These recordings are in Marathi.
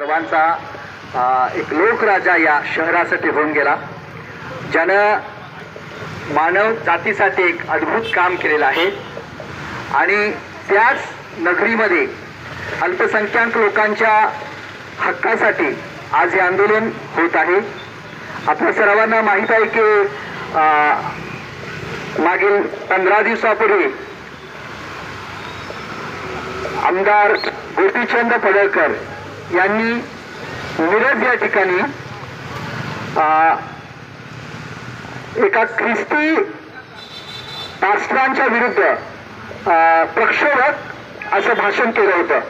सर्वांचा एक लोकराजा या शहरासाठी होऊन गेला. ज्यानं मानव जातीसाठी एक अद्भुत काम केलेलं आहे. आणि त्याच नगरीमध्ये अल्पसंख्याक लोकांच्या हक्कासाठी आज हे आंदोलन होत आहे. आपल्या सर्वांना माहीत आहे की मागील पंधरा दिवसापूर्वी आमदार गोपीचंद पडळकर यांनी मिरज या ठिकाणी एका ख्रिस्ती पास्टरांच्या विरुद्ध प्रक्षोभक असं भाषण केलं होतं.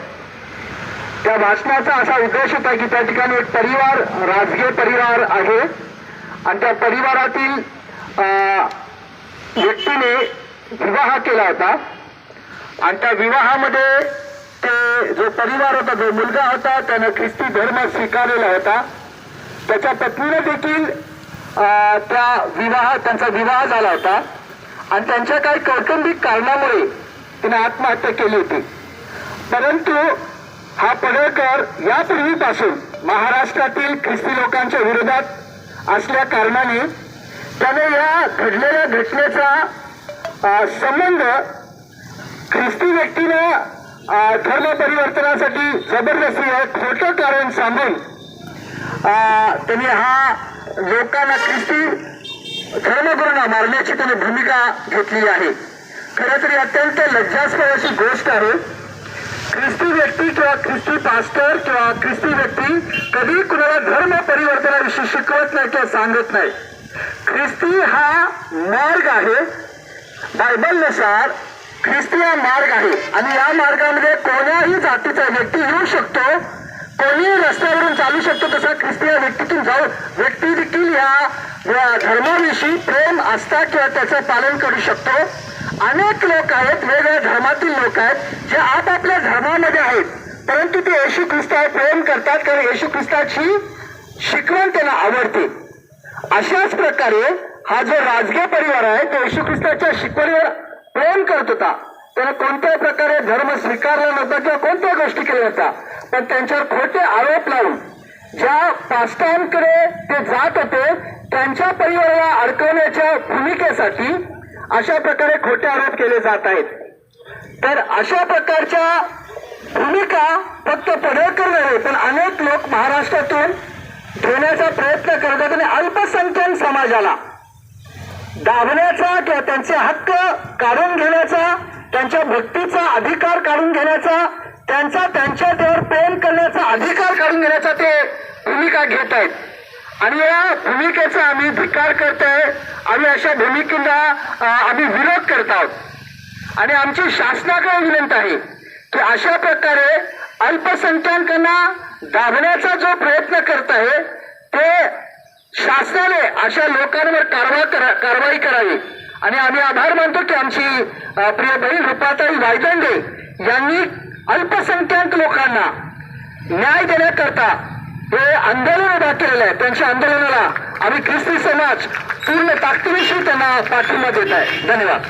त्या भाषणाचा असा उद्देश होता की त्या ठिकाणी एक परिवार राजकीय परिवार आहे. आणि त्या परिवारातील व्यक्तीने विवाह केला होता. आणि त्या विवाहामध्ये ते जो परिवार होता जो मुलगा होता त्यानं ख्रिस्ती धर्म स्वीकारलेला होता. त्याच्या पत्नीने देखील त्या विवाह त्यांचा विवाह झाला होता. आणि त्यांच्या काही कौटुंबिक कारणामुळे तिने आत्महत्या केली होती. परंतु हा पडळकर यापूर्वीपासून महाराष्ट्रातील ख्रिस्ती लोकांच्या विरोधात असल्या कारणाने त्याने या घडलेल्या घटनेचा संबंध ख्रिस्ती व्यक्तीनं धर्म परिवर्तनासाठी जबरदस्ती हे खोटं कारण सांगून त्यांनी हा लोकांना ख्रिस्ती धर्मगुरूंना मारण्याची त्यांनी भूमिका घेतली आहे. खरं तरी अत्यंत लज्जास्पद अशी गोष्ट आहे. ख्रिस्ती व्यक्ती किंवा ख्रिस्ती पास्टर किंवा ख्रिस्ती व्यक्ती कधी कुणाला धर्म परिवर्तनाविषयी शिकवत नाही किंवा सांगत नाही. ख्रिस्ती हा मार्ग आहे. बायबलनुसार ख्रिस्ती हा मार्ग आहे. आणि या मार्गामध्ये कोण्याही जातीचा व्यक्ती येऊ शकतो. कोणीही रस्त्यावरून चालू शकतो तसा ख्रिस्ती या व्यक्तीतून जाऊ व्यक्ती देखील या धर्माविषयी प्रेम आस्था किंवा त्याचं पालन करू शकतो. अनेक लोक आहेत वेगवेगळ्या धर्मातील लोक आहेत जे आपापल्या धर्मामध्ये आहेत. परंतु ते येशू ख्रिस्तावर प्रेम करतात कारण येशू ख्रिस्ताची शिकवण त्यांना आवडते. अशाच प्रकारे हा जो राजकीय परिवार आहे तो येशू ख्रिस्ताच्या शिकवणीवर प्रेम करत होता. त्याने कोणत्याही प्रकारे धर्म स्वीकारला नव्हता किंवा कोणत्या गोष्टी केल्या नव्हत्या. पण त्यांच्यावर खोटे आरोप लावून ज्या पास्टांकडे ते जात होते त्यांच्या परिवाराला अडकवण्याच्या भूमिकेसाठी अशा प्रकारे खोटे आरोप केले जात आहेत. तर अशा प्रकारच्या भूमिका फक्त पडळकर नव्हे पण अनेक लोक महाराष्ट्रातून घेण्याचा प्रयत्न करतात आणि अल्पसंख्याक समाजाला. दाबण्याचा किंवा त्यांचे हक्क काढून घेण्याचा त्यांच्या भक्तीचा अधिकार काढून घेण्याचा त्यांचा त्यांच्या देवावर प्रेम करण्याचा अधिकार काढून घेण्याचा ते भूमिका घेत आहेत. आणि या भूमिकेचा आम्ही धिकार करतोय आम्ही अशा भूमिकेला आम्ही विरोध करत आहोत. आणि आमची शासनाकडे विनंती आहे की अशा प्रकारे अल्पसंख्याकांना दाबण्याचा जो प्रयत्न करत आहे ते शासनाने अशा लोकांवर कारवाई करा कारवाई करावी. आणि आम्ही आभार मानतो की आमची प्रिय बहीण रुपाताई वायदंडे यांनी अल्पसंख्याक लोकांना न्याय देण्याकरता हे आंदोलन उभा केलेलं आहे. त्यांच्या आंदोलनाला आम्ही ख्रिस्ती समाज पूर्ण ताकदीविषयी त्यांना पाठिंबा देत आहे. धन्यवाद.